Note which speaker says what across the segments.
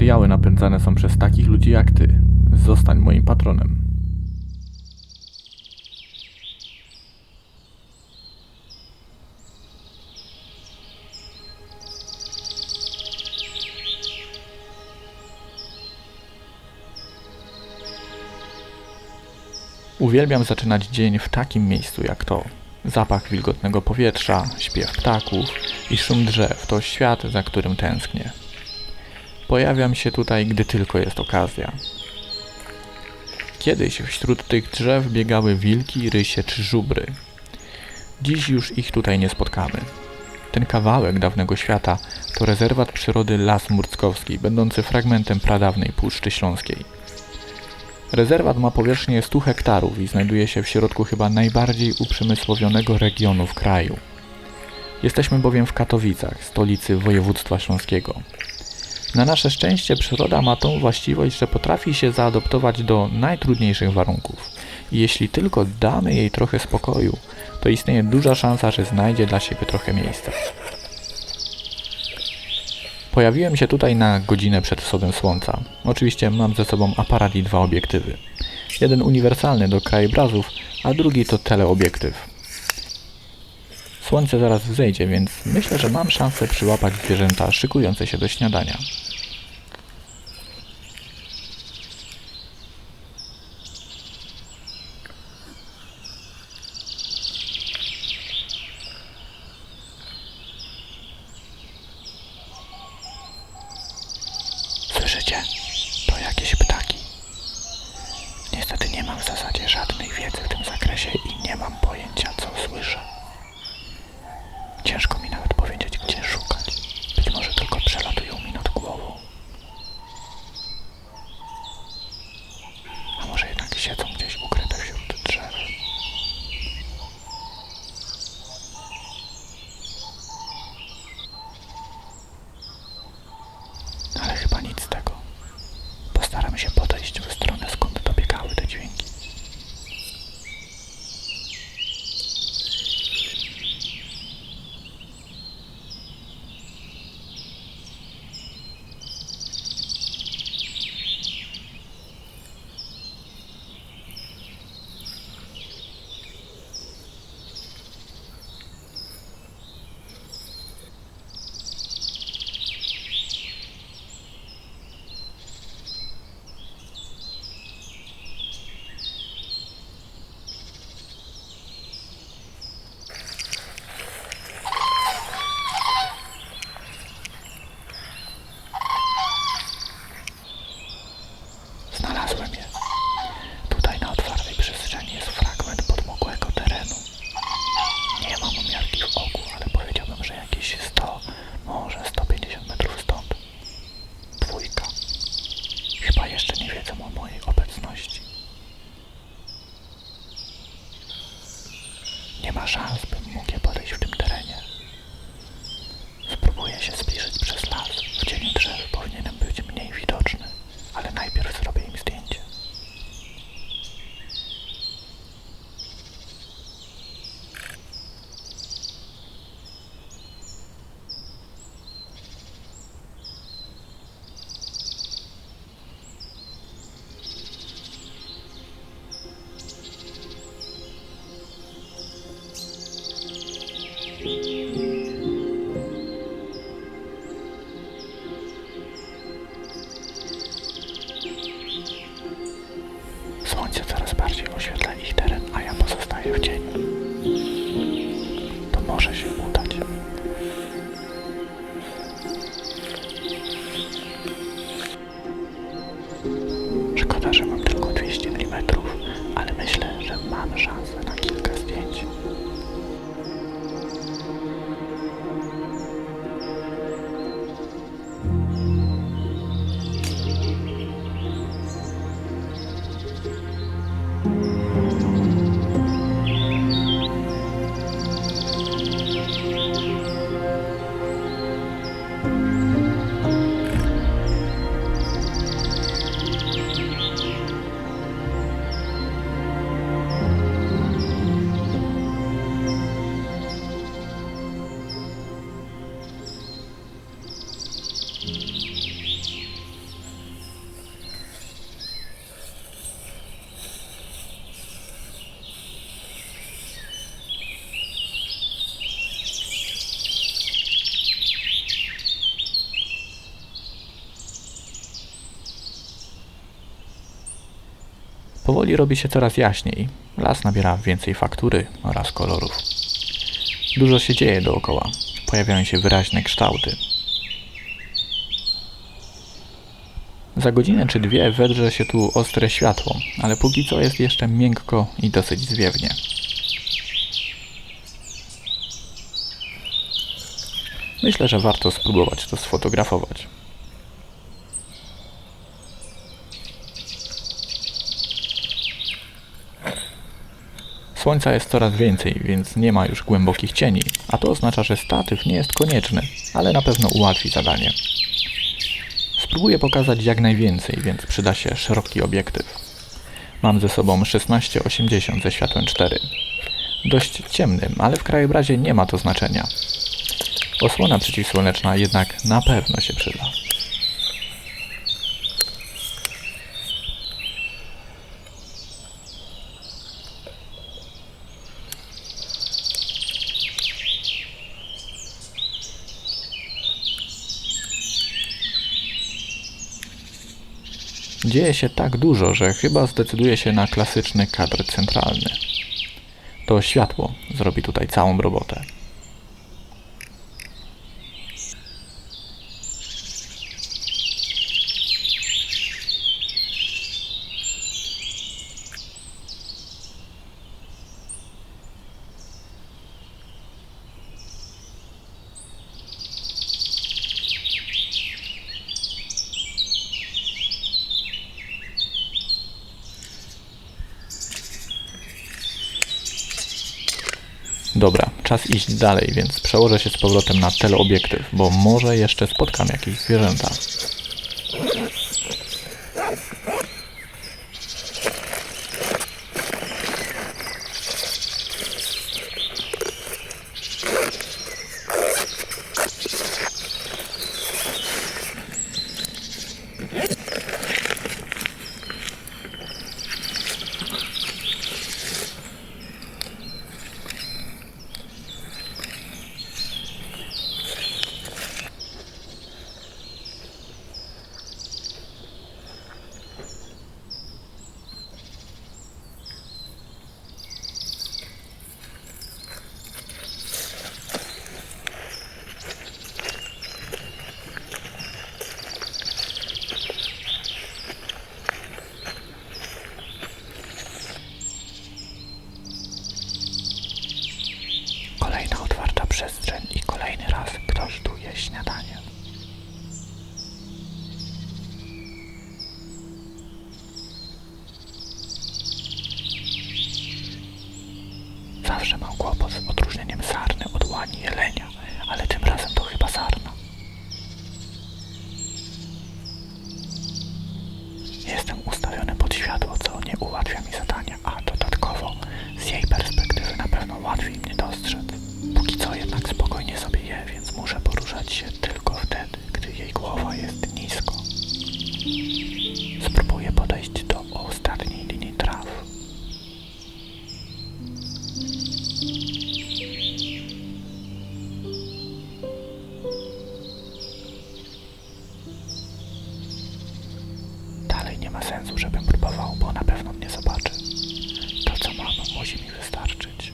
Speaker 1: materiały napędzane są przez takich ludzi jak ty. Zostań moim patronem. Uwielbiam zaczynać dzień w takim miejscu jak to. Zapach wilgotnego powietrza, śpiew ptaków i szum drzew to świat, za którym tęsknię. Pojawiam się tutaj, gdy tylko jest okazja. Kiedyś wśród tych drzew biegały wilki, rysie czy żubry. Dziś już ich tutaj nie spotkamy. Ten kawałek dawnego świata to rezerwat przyrody Las Murckowski, będący fragmentem pradawnej Puszczy Śląskiej. Rezerwat ma powierzchnię 100 hektarów i znajduje się w środku chyba najbardziej uprzemysłowionego regionu w kraju. Jesteśmy bowiem w Katowicach, stolicy województwa śląskiego. Na nasze szczęście przyroda ma tą właściwość, że potrafi się zaadoptować do najtrudniejszych warunków. I jeśli tylko damy jej trochę spokoju, to istnieje duża szansa, że znajdzie dla siebie trochę miejsca. Pojawiłem się tutaj na godzinę przed wschodem słońca. Oczywiście mam ze sobą aparat i dwa obiektywy. Jeden uniwersalny do krajobrazów, a drugi to teleobiektyw. Słońce zaraz wzejdzie, więc myślę, że mam szansę przyłapać zwierzęta szykujące się do śniadania. Słyszycie? To jakieś ptaki. Niestety nie mam w zasadzie żadnej wiedzy w tym zakresie i nie mam pojęcia, co słyszę. Ciężko mi nawet powiedzieć, gdzie szukać. Być może tylko przelatują mi nad głową. A może jednak siedzą Może się Powoli robi się coraz jaśniej. Las nabiera więcej faktury oraz kolorów. Dużo się dzieje dookoła. Pojawiają się wyraźne kształty. Za godzinę czy dwie wedrze się tu ostre światło, ale póki co jest jeszcze miękko i dosyć zwiewnie. Myślę, że warto spróbować to sfotografować. Słońca jest coraz więcej, więc nie ma już głębokich cieni, a to oznacza, że statyw nie jest konieczny, ale na pewno ułatwi zadanie. Spróbuję pokazać jak najwięcej, więc przyda się szeroki obiektyw. Mam ze sobą 16-80 ze światłem 4. Dość ciemnym, ale w krajobrazie nie ma to znaczenia. Osłona przeciwsłoneczna jednak na pewno się przyda. Dzieje się tak dużo, że chyba zdecyduję się na klasyczny kadr centralny. To światło zrobi tutaj całą robotę. Czas iść dalej, więc przełożę się z powrotem na teleobiektyw, bo może jeszcze spotkam jakieś zwierzęta. Zawsze mam kłopot z odróżnieniem sarny od łani sensu, żebym próbował, bo na pewno mnie zobaczy. To, co mam, musi mi wystarczyć.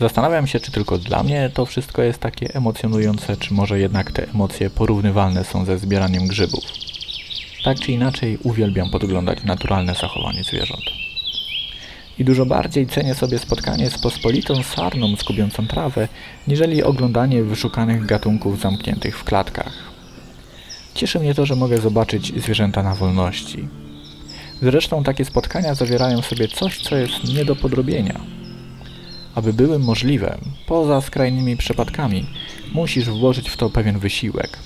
Speaker 1: Zastanawiam się, czy tylko dla mnie to wszystko jest takie emocjonujące, czy może jednak te emocje porównywalne są ze zbieraniem grzybów. Tak czy inaczej, uwielbiam podglądać naturalne zachowanie zwierząt. I dużo bardziej cenię sobie spotkanie z pospolitą sarną skubiącą trawę, niżeli oglądanie wyszukanych gatunków zamkniętych w klatkach. Cieszy mnie to, że mogę zobaczyć zwierzęta na wolności. Zresztą takie spotkania zawierają w sobie coś, co jest nie do podrobienia. Aby były możliwe, poza skrajnymi przypadkami, musisz włożyć w to pewien wysiłek.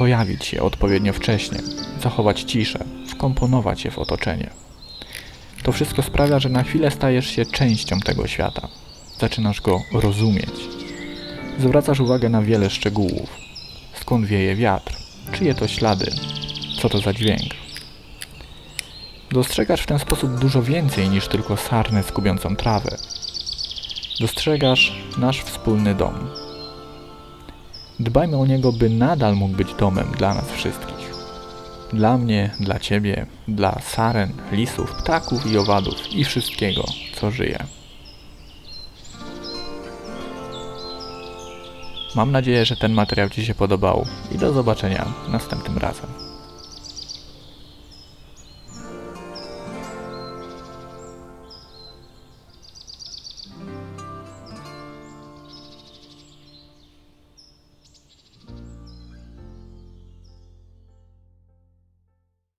Speaker 1: Pojawić się odpowiednio wcześnie, zachować ciszę, wkomponować się w otoczenie. To wszystko sprawia, że na chwilę stajesz się częścią tego świata. Zaczynasz go rozumieć. Zwracasz uwagę na wiele szczegółów. Skąd wieje wiatr? Czyje to ślady? Co to za dźwięk? Dostrzegasz w ten sposób dużo więcej niż tylko sarnę skubiącą trawę. Dostrzegasz nasz wspólny dom. Dbajmy o niego, by nadal mógł być domem dla nas wszystkich. Dla mnie, dla ciebie, dla saren, lisów, ptaków i owadów i wszystkiego, co żyje. Mam nadzieję, że ten materiał Ci się podobał i do zobaczenia następnym razem.